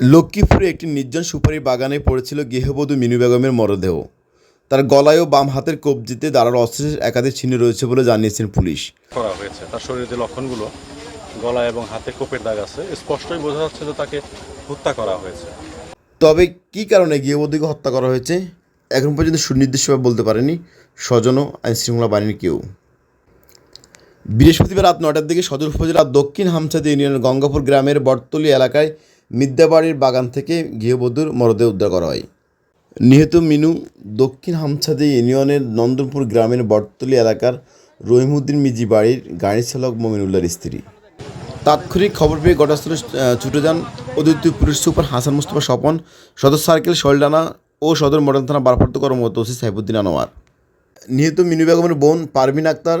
লক্ষ্মীপুরে একটি নির্জন সুপারি বাগানে পড়েছিল গৃহবধূ মিনু বেগমের মরদেহ। তার গলায় ও বাম হাতের কবজিতে দাঁড়ার অস্ত্রের একাধিক চিহ্ন রয়েছে বলে জানিয়েছেন পুলিশ। করা হয়েছে। তার শরীরে যে লক্ষণগুলো গলা এবং হাতে কোপের দাগ আছে স্পষ্টই বোঝা যাচ্ছে যে তাকে হত্যা করা হয়েছে। তবে কী কারণে গৃহবধূকে হত্যা করা হয়েছে? এখন পর্যন্ত সুনির্দিষ্টভাবে বলতে পারেনি। স্বজন ও আইনশৃঙ্খলা বাহিনীর কেউ। বৃহস্পতিবার রাত নটার দিকে সদর উপজেলার দক্ষিণ হামসাদি ইউনিয়নের গঙ্গাপুর গ্রামের বটতলি এলাকায় মিদ্যাবাড়ির বাগান থেকে গৃহবধূর মরদেহ উদ্ধার করা হয়। নিহত মিনু দক্ষিণ হামসাদি ইউনিয়নের নন্দনপুর গ্রামের বটতলি এলাকার রহিমউদ্দিন মিজি বাড়ির গাড়ি চালক মমিনুল্লাহর স্ত্রী। তাৎক্ষণিক খবর পেয়ে ঘটনাস্থলে ছুটে যান অদ্বিতীয় পুলিশ সুপার হাসান মুস্তফা স্বপন, সদর সার্কেল, শৈলডানা ও সদর মডেল থানা ভারপ্রাপ্ত কর্মরত ওসি সাইফুদ্দিন আনোয়ার। নিহত মিনু বেগমের বোন পারভিন আক্তার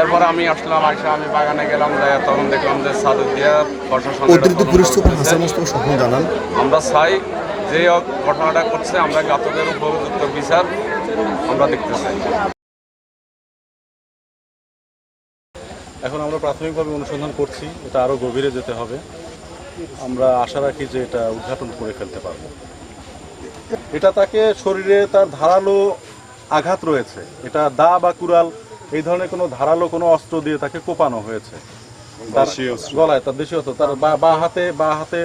এরপরে আমি আসলাম আইসা আমি বাগানে গেলাম যাই তখন দেখলাম যে সাদর দিয়া প্রশাসন অতিরিক্ত পুলিশ সুপার হাসান মুস্তফা স্বপন জানান। আমরা চাই যে ঘটনাটা করছে আমরা গাতদের উপযুক্ত বিচার আমরা দেখতে চাই। এখন আমরা প্রাথমিকভাবে অনুসন্ধান করছি এটা আরও গভীরে যেতে হবে। আমরা আশা রাখি যে এটা উদ্ঘাটন করে ফেলতে পারব। এটা তাকে শরীরে তার ধারালো আঘাত রয়েছে এটা দা বা কুড়াল এই ধরনের কোনো ধারালো কোনো অস্ত্র দিয়ে তাকে কোপানো হয়েছে। তার গলায় তার দেশীয় অস্ত্র তার বা হাতে বা হাতে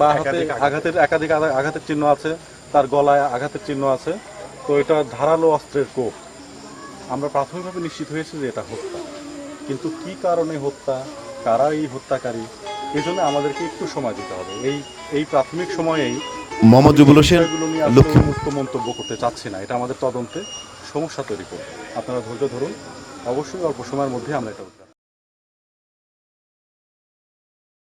বা হাতে আঘাতের। একাধিক আঘাতের চিহ্ন আছে তার গলায় আঘাতের চিহ্ন আছে। তো এটা ধারালো অস্ত্রের কোপ। আমরা প্রাথমিকভাবে নিশ্চিত হয়েছি যে এটা হত্যা। কিন্তু কি কারণে হত্যা? কারা এই হত্যাকারী? এই জন্য আমাদেরকে একটু সময় দিতে হবে। এই এই প্রাথমিক সময়েই মোহাম্মদ জুবুল হোসেন লক্ষ্মী মুক্ত মন্তব্য করতে চাচ্ছি না। এটা আমাদের তদন্তে সমস্যা তৈরি করবে। আপনারা ধৈর্য ধরুন। অবশ্যই অল্প সময়ের মধ্যে আমরা এটা